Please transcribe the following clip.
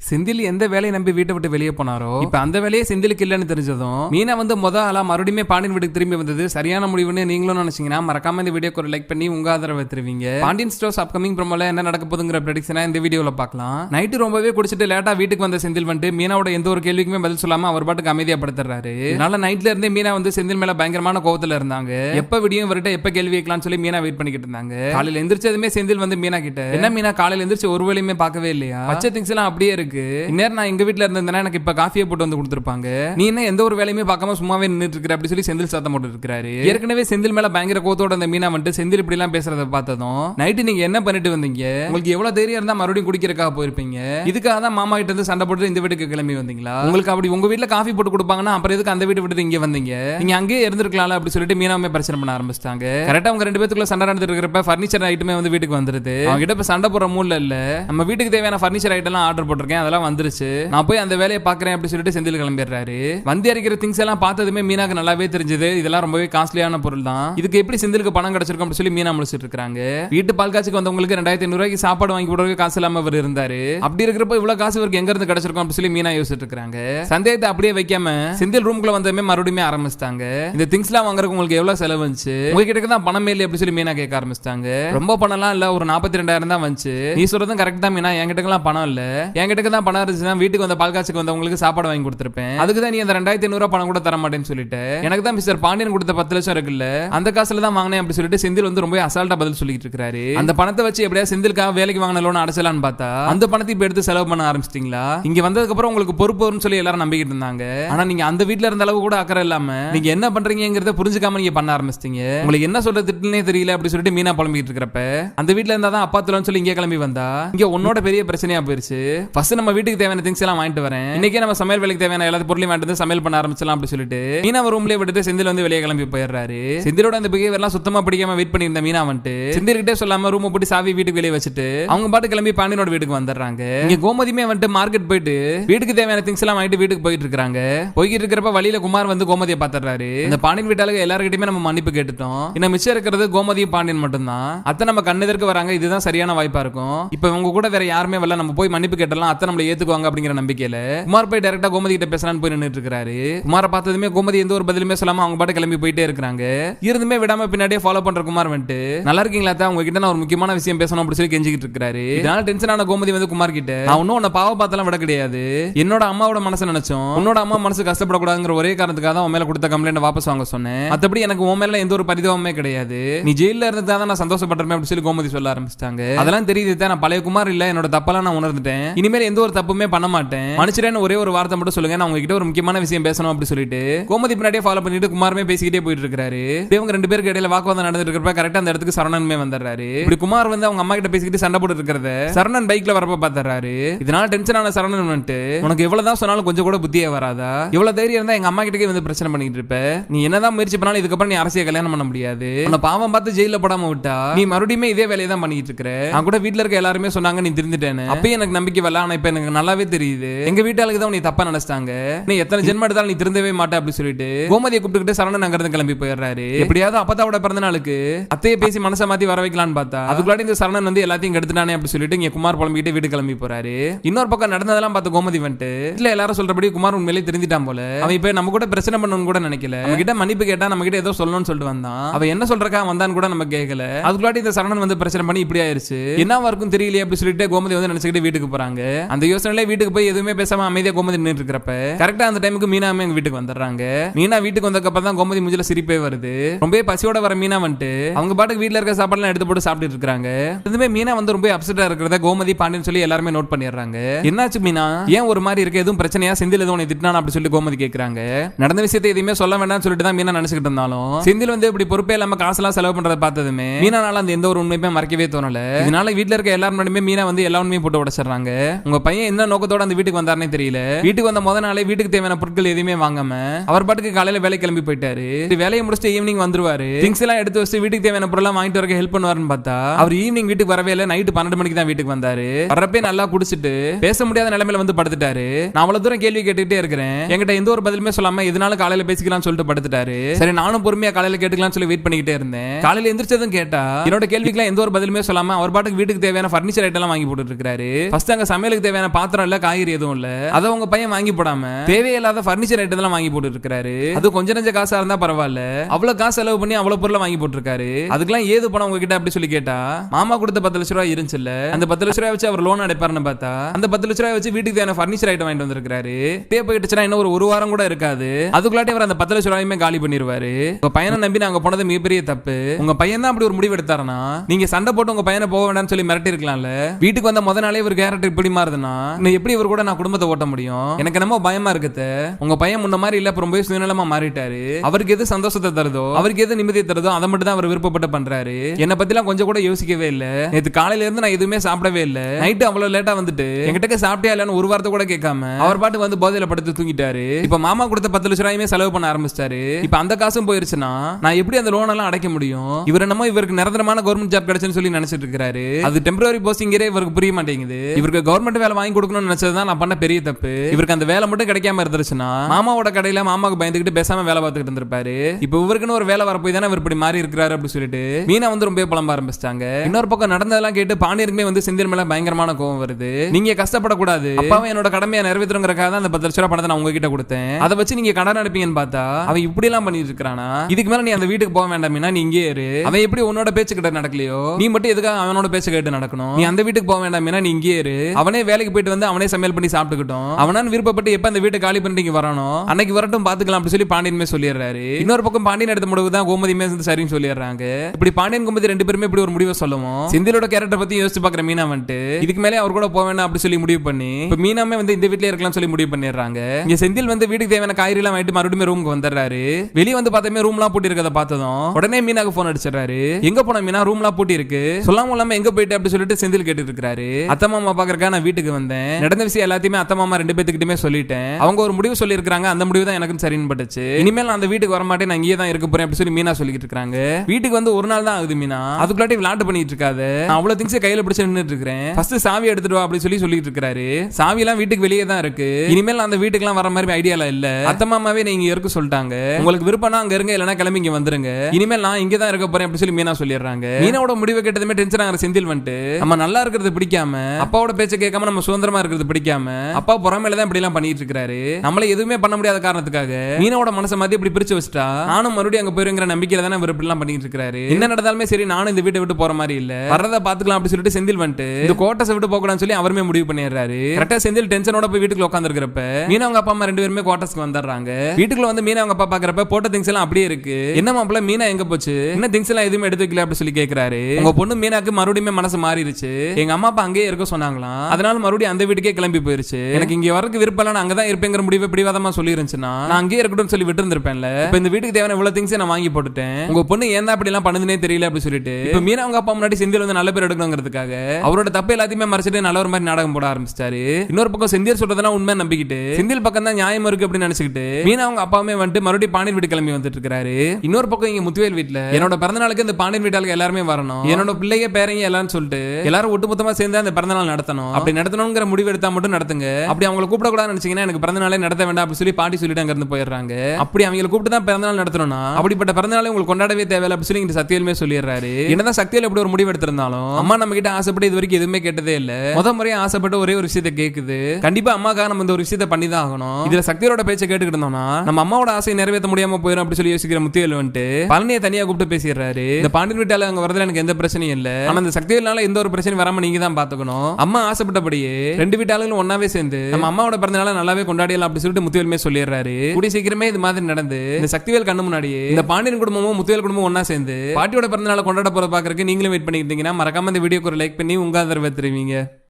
செந்தில் எந்த வேலையை நம்பி வீட்டை விட்டு வெளியே போனாரோ இப்ப அந்த வேலையே செந்திலுக்கு இல்லைன்னு தெரிஞ்சதும் மீனா வந்து முத ஆளா மறுபடியும் பாண்டியன் வீட்டுக்கு திரும்பி வந்தது சரியான முடிவுன்னு நீங்களும் நினைச்சீங்கன்னா மறக்காம இந்த வீடியோக்கு ஒரு லைக் பண்ணி உங்க ஆதரவை தருவீங்க. பாண்டியன் ஸ்டோர்ஸ் அப்கமிங் ப்ரோமோல என்ன நடக்க போதுங்கிற ப்ரெடிக்ஷனா இந்த வீடியோல பார்க்கலாம். நைட்டு ரொம்பவே குடிச்சிட்டு லேட்டா வீட்டுக்கு வந்த செந்தில் வந்துட்டு மீனாவோட எந்த ஒரு கேள்விக்குமே பதில் சொல்லாம அவர் பாட்டுக்கு அமைதியா படுத்துறாரு. அதனால நைட்ல இருந்தே மீனா வந்து செந்தில் மேல பயங்கரமான கோவத்துல இருந்தாங்க. எப்ப விடியும் வருட்ட எப்ப கேள்வி கேட்கலாம்னு சொல்லி மீனா வெயிட் பண்ணிக்கிட்டு இருந்தாங்க. காலையில எந்திரிச்சதுமே செந்தில் வந்து மீனா கிட்ட என்ன மீனா காலையில எந்திரிச்சு ஒரு வேலையுமே பார்க்கவே இல்லையா? பச்சை திங்ஸ் எல்லாம் அப்படியே இருக்கு. இந்நேரம் நான் எங்க வீட்டுல இருந்தேன்னா எனக்கு இப்ப காஃபியை போட்டு வந்து கொடுத்துருப்பாங்க. நீ என்ன எந்த ஒரு வேலையுமே பார்க்காம சும்மாவே நின்றுட்டு இருக்கிற அப்படி சொல்லி செந்தில் சத்தம் போட்டு இருக்காரு ஏற்கனவே செந்தில் மேல பயங்கர கோத்தோட அந்த மீனா வந்துட்டு செந்தில் இப்படி எல்லாம் பேசுறத பார்த்ததும் நைட்டு நீங்க என்ன பண்ணிட்டு வந்தீங்க? உங்களுக்கு எவ்வளவு தைரியம் இருந்தா மறுபடியும் குடிக்கிறக்காக போயிருப்பீங்க? இதுக்காக தான் மாமா கிட்ட இருந்து சண்டை போட்டு இந்த வீட்டுக்கு கிளம்பி வந்தீங்களா? உங்களுக்கு அப்படி உங்க வீட்டுல காஃபி போட்டு கொடுப்பாங்கன்னா அப்புறம் எதுக்கு அந்த வீட்டு விட்டு இங்க வந்தீங்க? நீங்க அங்கேயே இருந்திருக்கலாம் அப்படி சொல்லிட்டு மீனாமே பிரச்சனை பண்ண ஆரம்பிச்சிட்டாங்க. கரெக்டா உங்க ரெண்டு பேத்துக்குள்ள சண்டை நடந்துட்டு இருக்கிறப்ப ஃபர்னிச்சர் ஐட்டமே வந்து வீட்டுக்கு வந்துருது. அவங்க கிட்ட இப்ப சண்டை போற மூல இல்ல. நம்ம வீட்டுக்கு தேவையான ஃபர்னிச்சர் ஐட்டம் எல்லாம் ஆர்டர் போட்டிருக்கேன். அதெல்லாம் வந்துருச்சு? நான் போய் அந்த வேலையை பாக்குறேன் அப்படி சொல்லிட்டு செந்தில் கிளம்பிடுறாரு. வண்டி அரைக்கிற திங்ஸ் எல்லாம் பார்த்ததுமே மீனாக்கு நல்லாவே தெரிஞ்சது. இதெல்லாம் ரொம்பவே காஸ்ட்லியான பொருள் தான். இதுக்கு எப்படி செந்திலுக்கு பணம் கிடைச்சிருக்கும் சொல்லி மீனா முடிச்சிட்டு இருக்காங்க வீட்டு பால்காட்சிக்கு வந்தவங்களுக்கு ரெண்டாயிரத்தி ஐநூறு ரூபாய்க்கு சாப்பாடு வாங்கி போடுறதுக்கு காசு இல்லாம அவர் இருந்தாரு. அப்படி இருக்கிறப்ப இவ்வளவு காசு இவருக்கு எங்க இருந்து கிடைச்சிருக்கும் அப்படி சொல்லி மீனா யோசிச்சுட்டு இருக்காங்க சந்தேகத்தை அப்படியே வைக்காம செந்தில் ரூம்குள்ள வந்ததுமே மறுபடியும் ஆரம்பிச்சிட்டாங்க. இந்த திங்ஸ் எல்லாம் வாங்குறதுக்கு உங்களுக்கு எவ்வளவு செலவு வந்துச்சு? உங்ககிட்ட தான் பணம் இல்லை அப்படி சொல்லி மீனா கேட்க ஆரம்பிச்சிட்டாங்க. ரொம்ப பணம்லாம் இல்ல ஒரு நாற்பத்தி ரெண்டாயிரம் தான் வந்துச்சு. நீ சொல்றதும் கரெக்ட் தான் மீனா. என்கிட்டலாம் பணம் இல்ல. என்கிட்ட எனக்கு தான் பணம் இருந்துச்சுன்னா வீட்டுக்கு வந்த பால்காட்சிக்கு வந்தவங்களுக்கு சாப்பாடு வாங்கி கொடுத்துருப்பேன். அதுக்கு தான் நீ அந்த ரெண்டாயிரத்தி ஐநூறு பணம் கூட தர மாட்டேன்னு சொல்லிட்டு. எனக்கு தான் மிஸ்டர் பாண்டியன் கொடுத்த பத்து லட்சம் இருக்குல்ல அந்த காசுல தான் வாங்கினேன் அப்படி சொல்லிட்டு செந்தில் வந்து ரொம்ப அசால்ட்டா பதில் சொல்லிட்டு இருக்காரு. அந்த பணத்தை வச்சு எப்படியா செந்திலுக்காக வேலைக்கு வாங்கின லோன் அடைச்சலான்னு பார்த்தா அந்த பணத்தை இப்ப எடுத்து செலவு பண்ண ஆரம்பிச்சிட்டீங்களா? இங்க வந்ததுக்கு அப்புறம் உங்களுக்கு பொறுப்பு வரும்னு சொல்லி எல்லாரும் நம்பிக்கிட்டு இருந்தாங்க. ஆனா நீங்க அந்த வீட்டுல இருந்த அளவு கூட அக்கறை இல்லாம நீங்க என்ன பண்றீங்கிறத புரிஞ்சுக்காம நீங்க பண்ண ஆரம்பிச்சிட்டீங்க. உங்களுக்கு என்ன சொல்ற திட்டுனே தெரியல அப்படி சொல்லிட்டு மீனா புலம்பிக்கிட்டு இருக்கிறப்ப அந்த வீட்டுல இருந்தா தான் அப்பா சொல்லி இங்கே கிளம்பி வந்தா இங்க உன்னோட பெரிய பிரச்சனையா போயிருச்சு. ஃபர்ஸ்ட் நம்ம வீட்டுக்கு தேவையான திங்ஸ் எல்லாம் வாங்கிட்டு வரேன். இன்னைக்கு நம்ம சமையல் வேலைக்கு தேவையான எல்லா பொருளையும் வாங்கிட்டு வந்து சமையல் பண்ண ஆரம்பிச்சலாம் அப்படி சொல்லிட்டு மீனா ரூம்லயே விட்டுட்டு செந்தில் வந்து வெளியே கிளம்பி போயிடுறாரு. செந்திலோட அந்த பிஹேவியர் எல்லாம் சுத்தமா பிடிக்காம வெயிட் பண்ணியிருந்த மீனா வந்துட்டு செந்தில் கிட்டே சொல்லாம ரூம் போட்டு சாவி வீட்டுக்கு வெளியே வச்சுட்டு அவங்க பாட்டு கிளம்பி பாண்டியனோட வீட்டுக்கு வந்துடுறாங்க. இங்க கோமதியுமே வந்துட்டு மார்க்கெட் போயிட்டு வீட்டுக்கு தேவையான திங்ஸ் எல்லாம் வாங்கிட்டு வீட்டுக்கு போயிட்டு இருக்காங்க போய்கிட்டு இருக்கிறப்ப வழியில குமார் வந்து கோமதியை பாத்துறாரு இந்த பாண்டியன் வீட்டாளுக்கு எல்லாருக்கிட்டயுமே நம்ம மன்னிப்பு கேட்டுட்டோம். இன்னும் மிச்சம் இருக்கிறது கோமதியும் பாண்டியன் மட்டும்தான். அத்தை நம்ம கண்ணெதிர்க்கு வராங்க இதுதான் சரியான வாய்ப்பா இருக்கும். இப்ப உங்க கூட வேற யாருமே வரல நம்ம போய் மன்னிப்பு கேட்டலாம் அத்தை நம்மளை ஏத்துக்குவாங்க அப்படிங்கிற நம்பிக்கையில குமார் போய் டேரக்டா கோமதி கிட்ட பேசலான்னு போய் நின்றுட்டு இருக்காரு. குமாரை பார்த்ததுமே கோமதி எந்த ஒரு பதிலுமே சொல்லாம அவங்க பாட்டு கிளம்பி போயிட்டே இருக்காங்க இருந்துமே விடாம பின்னாடியே ஃபாலோ பண்ற குமார் வந்துட்டு நல்லா இருக்கீங்களா அத்தை? உங்ககிட்ட நான் ஒரு முக்கியமான விஷயம் பேசணும் அப்படின்னு சொல்லி கெஞ்சிக்கிட்டு இருக்காரு இதனால டென்ஷன் ஆன கோமதி வந்து குமார் கிட்ட நான் ஒன்னும் உன்னை பாவ பார்த்தலாம் விட கிடையாது. என்னோட அம்மாவோட மனசு நினைச்சோம். உன்னோட அம்மா மனசு கஷ்டப்படக்கூடாதுங்கிற ஒரே காரணத்துக்காக தான் உன் மேல கொடுத்த கம்ப்ளைண்ட் வாபஸ் வாங்க சொன்னேன். மத்தபடி எனக்கு உன் மேல எந்த ஒரு பரிதாபமே கிடையாது. நீ ஜெயில இருந்ததா தான் நான் சந்தோஷப்படுறேன் அப்படின்னு சொல்லி கோமதி சொல்ல ஆரம்பிச்சிட்டாங்க. அதெல்லாம் தெரியுது நான் பழைய குமார் இல்ல. என்னோட தப்பெல்லாம் நான் உணர்ந்துட்டேன். இனிமேல் எந்த ஒரு தப்புமே பண்ண மாட்டேன். மனுஷரேன்னு ஒரே ஒரு வார்த்தை மட்டும் சொல்லுங்க. நான் உங்ககிட்ட ஒரு முக்கியமான விஷயம் பேசணும் அப்படி சொல்லிட்டு. கோமதி பின்னாடியே ஃபாலோ பண்ணிட்டு குமாருமே பேசிக்கிட்டே போயிட்டு இருக்காரு இவங்க ரெண்டு பேருக்கு இடையில வாக்குவாதம் நடந்துட்டு இருக்கிறப்ப கரெக்டா அந்த இடத்துக்கு சரணனுமே வந்துடுறாரு. இப்படி குமார் வந்து அவங்க அம்மா கிட்ட பேசிக்கிட்டு சண்டை போட்டு இருக்கிறத சரணன் பைக்ல வரப்ப பாத்துறாரு இதனால டென்ஷன் ஆன சரணன் வந்துட்டு உனக்கு எவ்வளவுதான் சொன்னாலும் கொஞ்சம் கூட புத்தியே வராதா? இவ்வளவு தைரியம் இருந்தா எங்க அம்மா கிட்டே வந்து பிரச்சனை பண்ணிட்டு இருப்ப? நீ என்னதான் முயற்சி பண்ணாலும் இதுக்கப்புறம் நீ அரசியல் கல்யாணம் பண்ண முடியாது. உன்னை பாவம் பார்த்து ஜெயில போடாம விட்டா நீ மறுபடியும் இதே வேலையை தான் பண்ணிட்டு இருக்கிற நான் கூட வீட்ல இருக்க எல்லாருமே சொன்னாங்க நீ திருந்துட்டேன்னு. அப்பயும் எனக்கு நம்பிக்கை வரல. ஆனா இப்ப எனக்கு நல்லாவே தெரியுது. எங்க வீட்டாளுக்கு தான் நீ தப்பா நினைச்சிட்டாங்க. நீ எத்தனை ஜென்ம எடுத்தாலும் நீ திருந்தவே மாட்டே அப்படின்னு சொல்லிட்டு கோமதியை கூப்பிட்டுக்கிட்டு சரணன் அங்கிருந்து கிளம்பி போயிடுறாரு. எப்படியாவது அப்பதாவோட பிறந்த நாளுக்கு அத்தையை பேசி மனசை மாத்தி வர வைக்கலாம்னு பார்த்தா அதுக்குள்ளாடி இந்த சரணன் வந்து எல்லாத்தையும் எடுத்துட்டானே அப்படின்னு சொல்லிட்டு இங்க குமார் புலம்பிக்கிட்டு வீடு கிளம்பி போறாரு. இன்னொரு பக்கம் நடந்ததெல்லாம் பார்த்து கோமதி வந்துட்டு இல்ல எல்லாரும் சொல்றபடி குமார் உண்மையிலே தெரிஞ்சிட்டான் போல. அவன் இப்ப நம்ம கூட பிரச்சனை பண்ணணும்னு கூட நினைக்கல. நம்ம கிட்ட மன்னிப்பு கேட்டா நம்ம கிட்ட ஏதோ சொல்லணும்னு சொல்லிட்டு வந்தான். அவன் என்ன சொல்றக்கா வந்தான்னு கூட நம்ம கேட்கல அதுக்குள்ளாடி இந்த சரணன் வந்து பிரச்சனை பண்ணி இப்படி ஆயிருச்சு. என்னவா இருக்கும் தெரியலையே அப்படின்னு சொல்லிட்டு கோமதி வந்து நினைச்சுக்கிட்டு வீட்டுக்கு போறாங்க. அந்த யோசனையில வீட்டுக்கு போய் எதுவுமே பேசாம அமைதியா கோமதி நின்று இருக்கிறப்ப கரெக்டா அந்த டைமுக்கு மீனாமே எங்க வீட்டுக்கு வந்துடுறாங்க. மீனா வீட்டுக்கு வந்ததுக்கு தான் கோமதி முஞ்சில சிரிப்பே வருது. ரொம்ப பசியோட வர மீனா வந்துட்டு அவங்க பாட்டுக்கு வீட்ல இருக்க சாப்பாடுலாம் எடுத்து போட்டு சாப்பிட்டு இருக்காங்க இதுமே மீனா வந்து ரொம்ப அப்செட்டா இருக்கிறத கோமதி பாண்டியன் சொல்லி எல்லாருமே நோட் பண்ணிடுறாங்க. என்னாச்சு மீனா? ஏன் ஒரு மாதிரி இருக்கு? எதுவும் பிரச்சனையா? செந்தில் எதுவும் உன்னை திட்டினானா அப்படி சொல்லி கோமதி கேக்குறாங்க. நடந்த விஷயத்தை எதுவுமே சொல்ல வேண்டாம்னு சொல்லிட்டு தான் மீனா நினைச்சுக்கிட்டு இருந்தாலும் செந்தில் வந்து இப்படி பொறுப்பே இல்லாம காசெல்லாம் செலவு பண்றதை பார்த்ததுமே மீனானால அந்த எந்த ஒரு உண்மையுமே மறைக்கவே தோணல. இதனால வீட்டுல இருக்க எல்லாரும் முன்னாடியுமே மீனா வந்து எல்லா உண்மையும் போட்டு உடச்சிடுறாங்க. உங்க பையன் என்ன நோக்கத்தோட அந்த வீட்டுக்கு வந்தாருனே தெரியல. வீட்டுக்கு வந்த முத நாளே வீட்டுக்கு தேவையான பொருட்கள் எதுவுமே வாங்காம அவர் பாட்டுக்கு காலையில வேலை கிளம்பி போயிட்டாரு. வேலையை முடிச்சுட்டு ஈவினிங் வந்துருவாரு. திங்ஸ் எல்லாம் எடுத்து வச்சு வீட்டுக்கு தேவையான பொருள்லாம் வாங்கிட்டு வர ஹெல்ப் பண்ணுவாருன்னு பார்த்தா அவர் ஈவினிங் வீட்டுக்கு வரவே இல்லை நைட்டு பன்னெண்டு மணிக்கு தான் வீட்டுக்கு வந்தாரு. வரப்பே நல்லா குடிச்சிட்டு பேச முடியாத நிலைமையில வந்து படுத்துட்டாரு. நான் அவ்வளவு தூரம் கேள்வி கேட்டுக்கிட்டே இருக்கிறேன். என்கிட்ட எந்த ஒரு பதிலுமே சொல்லாம இதனால காலையில பேசிக்கலாம்னு சொல்லிட்டு படுத்துட்டாரு. சரி நானும் பொறுமையா காலையில கேட்டுக்கலாம்னு சொல்லி வெயிட் பண்ணிக்கிட்டே இருந்தேன். காலையில எந்திரிச்சதும் கேட்டா என்னோட கேள்விக்கெல்லாம் எந்த ஒரு பதிலுமே சொல்லாம அவர் பாட்டுக்கு வீட்டுக்கு தேவையான பர்னிச்சர் ஐட்டம் எல்லாம் வாங்கி போட்டு இருக்காரு ஃபர்ஸ்ட் அங்க சமையலுக்கு தேவையான பாத்திரம் இல்ல காய்கறி எதுவும் இல்ல அதை உங்க பையன் வாங்கி போடாம தேவையில்லாத பர்னிச்சர் ஐட்டம் வாங்கி போட்டு இருக்காரு அது கொஞ்ச நெஞ்ச காசா இருந்தா பரவாயில்ல. அவ்வளவு காசு செலவு பண்ணி அவ்வளவு பொருளை வாங்கி போட்டிருக்காரு. அதுக்கெல்லாம் ஏது பணம் உங்ககிட்ட அப்படி சொல்லி கேட்டா மாமா கொடுத்த பத்து லட்ச ரூபாய் இருந்துச்சுல்ல அந்த பத்து லட்ச ரூபாய் வச்சு அவர் லோன் அடைப்பாருன்னு பார்த்தா அந்த பத்து லட்ச ரூபாய் வச்சு வீட்டுக்கு தேவையான பர்னிச்சர் ஐட்டம் வாங்கிட்டு வந்திருக்காரு டே போயிட்டுச்சுன்னா இன்னும் ஒரு ஒரு வாரம் கூட இருக்காது. அதுக்குள்ளாட்டி அவர் அந்த பத்து லட்ச ரூபாயுமே காலி பண்ணிடுவாரு உங்க பையனை நம்பி நாங்க போனது மிகப்பெரிய தப்பு. உங்க பையன் தான் அப்படி ஒரு முடிவு எடுத்தாருன்னா நீங்க சண்டை போட்டு உங்க பையனை போக வேண்டாம்னு சொல்லி மிரட்டி இருக்கலாம்ல வீட்டுக்கு வந்த முத நாளே ஒரு கேரக்டர் இப்படி மாறுதுன்னா இன்னும் எப்படி இவர் கூட நான் குடும்பத்தை ஓட்ட முடியும்? எனக்கு என்னமோ பயமா இருக்குது உங்க பையன் முன்ன மாதிரி இல்ல ரொம்ப சுயநலமா மாறிட்டாரு. அவருக்கு எது சந்தோஷத்தை தருதோ அவருக்கு எது நிம்மதியை தருதோ அதை மட்டும் தான் அவர் விருப்பப்பட்டு பண்றாரு. என்ன பத்திலாம் கொஞ்சம் கூட யோசிக்கவே இல்ல. நேத்து காலையில இருந்து நான் எதுவுமே சாப்பிடவே இல்ல. நைட்டு அவ்வளவு லேட்டா வந்துட்டு என்கிட்ட சாப்பிட்டே இல்லன்னு ஒரு வார்த்தை கூட கேட்காம அவர் பாட்டு வந்து போதையில படுத்து தூங்கிட்டாரு. இப்ப மாமா கொடுத்த பத்து லட்ச ரூபாயுமே செலவு பண்ண ஆரம்பிச்சிட்டாரு. இப்ப அந்த காசும் போயிருச்சுன்னா நான் எப்படி அந்த லோன் எல்லாம் அடைக்க முடியும்? இவர் என்னமோ இவருக்கு நிரந்தரமான கவர்மெண்ட் ஜாப் கிடைச்சுன்னு சொல்லி நினைச்சிட்டு இருக்காரு அது டெம்பரரி போஸ்டிங்கே இவருக்கு புரிய மாட்டேங்குது. இவருக்கு கவர்மெண்ட் வேலை வாங்கி கொடுக்கணும்னு நினைச்சதுதான் நான் பண்ண பெரிய தப்பு. இவருக்கு அந்த வேலை மட்டும் கிடைக்காம இருந்துருச்சுன்னா மாமாவோட கடையில மாமாவுக்கு பயந்துகிட்டு பேசாம வேலை பார்த்துக்கிட்டு இருந்திருப்பாரு. இப்ப இவருக்குன்னு ஒரு வேலை வரப்போய் தானே இவர் இப்படி மாறி இருக்கிறாரு அப்படி சொல்லிட்டு மீனா வந்து ரொம்ப புலம்ப ஆரம்பிச்சிட்டாங்க. இன்னொரு பக்கம் நடந்ததெல்லாம் கேட்டு பாண்டியருக்குமே வந்து செந்தில் மேல பயங்கரமான கோவம் வருது. நீங்க கஷ்டப்படக்கூடாது. அப்பாவும் என்னோட கடமையை நிறைவேற்றுங்கிறக்காக தான் அந்த பத்து லட்ச ரூபாய் பணத்தை நான் உங்ககிட்ட கொடுத்தேன். அதை வச்சு நீங்க கடன் அனுப்பீங்கன்னு பார்த்தா அவன் இப்படி எல்லாம் பண்ணிட்டு இருக்கானா இதுக்கு மேல நீ அந்த வீட்டுக்கு போக வேண்டாம் நீ இங்கே இரு. அவன் எப்படி உன்னோட பேச்சு கிட்ட நடக்கலையோ? நீ மட்டும் எதுக்காக அவனோட பேச்சு கேட்டு நடக்கணும்? நீ அந்த வீட்டுக்கு போக வேண்டாம் நீ இங்கே இரு. அவனே வேலைக்கு போயிட்டு வந்து அவனே சமையல் பண்ணி சாப்பிட்டுக்கிட்டோம். அவனான் விருப்பப்பட்டு எப்ப அந்த வீட்டை காலி பண்ணிட்டு வரணும் அன்னைக்கு வரட்டும் பாத்துக்கலாம் அப்படி சொல்லி பாண்டியன் சொல்லிடுறாரு. இன்னொரு பக்கம் பாண்டியன் எடுத்த முடிவு தான் கோமதியுமே வந்து சரின்னு சொல்லிடுறாங்க. இப்படி பாண்டியன் கோமதி ரெண்டு பேருமே இப்படி ஒரு முடிவை சொல்லுவோம். செந்திலோட கேரக்டர் பத்தி யோசிச்சு பாக்குற மீனா வந்துட்டு இதுக்கு மேலே அவர் கூட போக அப்படி சொல்லி முடிவு பண்ணி இப்ப மீனாமே வந்து இந்த வீட்லயே இருக்கலாம் சொல்லி முடிவு பண்ணிடுறாங்க. இங்க செந்தில் வந்து வீட்டுக்கு தேவையான காய்கறி எல்லாம் வாங்கிட்டு மறுபடியும் ரூமுக்கு வந்துடுறாரு. வெளியே வந்து பார்த்தமே ரூம்லாம் பூட்டி இருக்கதை பார்த்ததும் உடனே மீனாக்கு போன் அடிச்சிடுறாரு. எங்க போன மீனா? ரூம் எல்லாம் பூட்டி இருக்கு சொல்லாம இல்லாம எங்க போயிட்டு? அப்படி சொல்லிட்டு செந்தில் கேட்டு இருக்காரு அத்தை மாமா பாக்குறக்கா நான் வீட்டுக்கு வந்தேன். நடந்த விஷயம் எல்லாத்தையுமே அத்தை மாமா ரெண்டு பேத்துக்கிட்டுமே சொல்லிட்டேன். அவங்க ஒரு முடிவு சொல்லி இருக்காங்க அந்த முடிவு தான் எனக்கு சரின்னு பட்டுச்சு. இனிமேல் நான் அந்த வீட்டுக்கு வர மாட்டேன் நான் இங்கே தான் இருக்க போறேன் அப்படி சொல்லி மீனா சொல்லிட்டு இருக்காங்க. வீட்டுக்கு வந்து ஒரு நாள் தான் ஆகுது மீனா. அதுக்குள்ளாட்டி விளாட்டு பண்ணிட்டு இருக்காத. நான் அவ்வளவு திங்ஸ் கையில பிடிச்சு நின்னுட்டு இருக்கிறேன். ஃபர்ஸ்ட் சாவி எடுத்துட்டு வா அப்படி சொல்லி சொல்லிட்டு இருக்காரு. சாவி எல்லாம் வீட்டுக்கு வெளியே தான் இருக்கு. இனிமேல் அந்த வீட்டுக்கு எல்லாம் வர மாதிரி ஐடியால இல்ல. அத்தை மாமாவே நீங்க இருக்க சொல்லிட்டாங்க. உங்களுக்கு விருப்பம்னா அங்க இருங்க இல்லனா கிளம்பி இங்க வந்துருங்க. இனிமேல் நான் இங்க தான் இருக்க போறேன் அப்படி சொல்லி மீனா சொல்லிடுறாங்க. மீனாவோட முடிவை கேட்டதுமே டென்ஷன் ஆகிற செந்தில் வந்துட்டு நம்ம நல்லா இருக்கிறது பிடிக்காம அப்பாவோட பேச்சை கேட்காம நம்ம நம்ம சுதந்திரமா இருக்கிறது பிடிக்காம அப்பா பொறாமையில தான் இப்படி எல்லாம் பண்ணிட்டு இருக்காரு நம்மள எதுவுமே பண்ண முடியாத காரணத்துக்காக மீனோட மனசை மாதிரி இப்படி பிரிச்சு வச்சுட்டா நானும் மறுபடியும் அங்க போயிருங்கிற நம்பிக்கையில தானே இவர் இப்படி எல்லாம் பண்ணிட்டு இருக்காரு என்ன நடந்தாலுமே சரி நானும் இந்த வீட்டை விட்டு போற மாதிரி இல்ல. வர்றதை பாத்துக்கலாம் அப்படி சொல்லிட்டு செந்தில் வந்துட்டு இந்த கோட்டை விட்டு போக சொல்லி அவருமே முடிவு பண்ணிடுறாரு. கரெக்டா செந்தில் டென்ஷனோட போய் வீட்டுக்குள்ள உட்காந்துருக்கிறப்ப மீனா அவங்க அப்பா அம்மா ரெண்டு பேருமே குவார்டர்ஸ்க்கு வந்துடுறாங்க. வீட்டுக்குள்ள வந்து மீனா அவங்க அப்பா பாக்குறப்ப போட்ட திங்ஸ் எல்லாம் அப்படியே இருக்கு. என்ன மாப்பிள்ள மீனா எங்க போச்சு? என்ன திங்ஸ் எல்லாம் எதுவுமே எடுத்து வைக்கல அப்படி சொல்லி கேக்குறாரு. உங்க பொண்ணு மீனாக்கு மறுபடியும் மனசு மாறிடுச்சு. எங்க அம்மா அப்பா அங்கேயே இருக்க சொன்னாங்களாம். அதனால மறுபடியும் அந்த வீட்டுக்கே கிளம்பி போயிருச்சு. எனக்கு இங்க வரக்கு விருப்பம் இல்ல நான் அங்கதான் இருப்பேங்கிற முடிவை பிடிவாதமா சொல்லி இருந்துச்சுன்னா நான் அங்கேயே இருக்கட்டும்னு சொல்லி விட்டு இருந்திருப்பேன்ல இப்ப இந்த வீட்டுக்கு தேவையான இவ்வளவு திங்ஸ் நான் வாங்கி போட்டுட்டேன். உங்க பொண்ணு ஏன் அப்படி எல்லாம் பண்ணுதுனே தெரியல அப்படி சொல்லிட்டு இப்ப மீனா அவங்க அப்பா முன்னாடி செந்தில் வந்து நல்ல பேர் எடுக்கணுங்கிறதுக்காக அவரோட தப்பு எல்லாத்தையுமே மறைச்சிட்டு நல்ல ஒரு மாதிரி நாடகம் போட ஆரம்பிச்சிட்டாரு. இன்னொரு பக்கம் செந்தில் சொல்றதெல்லாம் உண்மை நம்பிக்கிட்டு செந்தில் பக்கம் தான் நியாயம் இருக்கு அப்படின்னு நினைச்சுக்கிட்டு மீனா அவங்க அப்பாவுமே வந்துட்டு மறுபடியும் பாண்டியன் வீட்டு கிளம்பி வந்துட்டு இருக்காரு இன்னொரு பக்கம் இங்க முத்துவேல் வீட்டுல என்னோட பிறந்த நாளுக்கு இந்த பாண்டியன் வீட்டாளுக்கு எல்லாருமே வரணும். என்னோட பிள்ளைங்க பேரங்க எல்லாரும் சொல்லிட்டு எல்லாரும் ஒட்டுமொத்தமா சேர்ந்து அந்த பிறந்த நாள் நடத்தணும். அப்படி நடத்தணுங்கிற முடிவு எடுத்தா மட்டும் நடத்துங்க. அப்படி அவங்களை கூப்பிட நினைச்சீங்கன்னா எனக்கு பிறந்த நாளே நடத்த வேண்டாம் அப்படி சொல்லி பாட்டி சொல்லிட்டு அங்க இருந்து போயிடுறாங்க. அப்படி அவங்களை கூப்பிட்டு தான் பிறந்த நாள் நடத்தணும்னா அப்படிப்பட்ட பிறந்தநாளே உங்களுக்கு கொண்டாடவே தேவையில்ல அப்படி சொல்லி இங்க சத்தியலுமே சொல்லிடுறாரு. என்னதான் சக்தியில் எப்படி ஒரு முடிவு எடுத்திருந்தாலும் அம்மா நம்ம கிட்ட ஆசைப்பட்டு இது வரைக்கும் எதுவுமே கேட்டதே இல்ல. முத முறையா ஆசைப்பட்டு ஒரே ஒரு விஷயத்தை கேக்குது. கண்டிப்பா அம்மாக்காக நம்ம இந்த ஒரு விஷயத்தை பண்ணி தான் ஆகணும் இதுல சக்தியோட பேச்சை கேட்டுக்கிட்டு இருந்தோம்னா நம்ம அம்மாவோட ஆசையை நிறைவேற்ற முடியாம போயிடும் அப்படி சொல்லி யோசிக்கிற முத்தியல் வந்துட்டு பழனியை தனியா கூப்பிட்டு பேசிடுறாரு. இந்த பாண்டியன் வீட்டால அங்க வரதுல எனக்கு எந்த பிரச்சனையும் இல்ல. ஆனா இந்த சக்தியினால எந்த ஒரு பிரச்சனையும் வராம நீங்க தான் பாத்துக்கணும். அம்மா ஆசைப்பட்டபடி ஆசைப்பட்டபடியே ரெண்டு வீட்டாளுங்களும் ஒன்னாவே சேர்ந்து நம்ம அம்மாவோட பிறந்தநாள நல்லாவே கொண்டாடிடலாம் அப்படி சொல்லிட்டு முத்துவேலுமே சொல்லிடுறாரு. கூடிய சீக்கிரமே இது மாதிரி நடந்து இந்த சக்திவேல் கண்ணு முன்னாடியே இந்த பாண்டியன் குடும்பமும் முத்துவேல் குடும்பமும் ஒன்னா சேர்ந்து பாட்டியோட பிறந்தநாள கொண்டாட போற பாக்குறதுக்கு நீங்களும் வெயிட் பண்ணிக்கிட்டீங்கன்னா மறக்காம இந்த வீடியோக்கு ஒரு லைக் பண்ணி உங்க ஆதரவை தெரிவிங்க.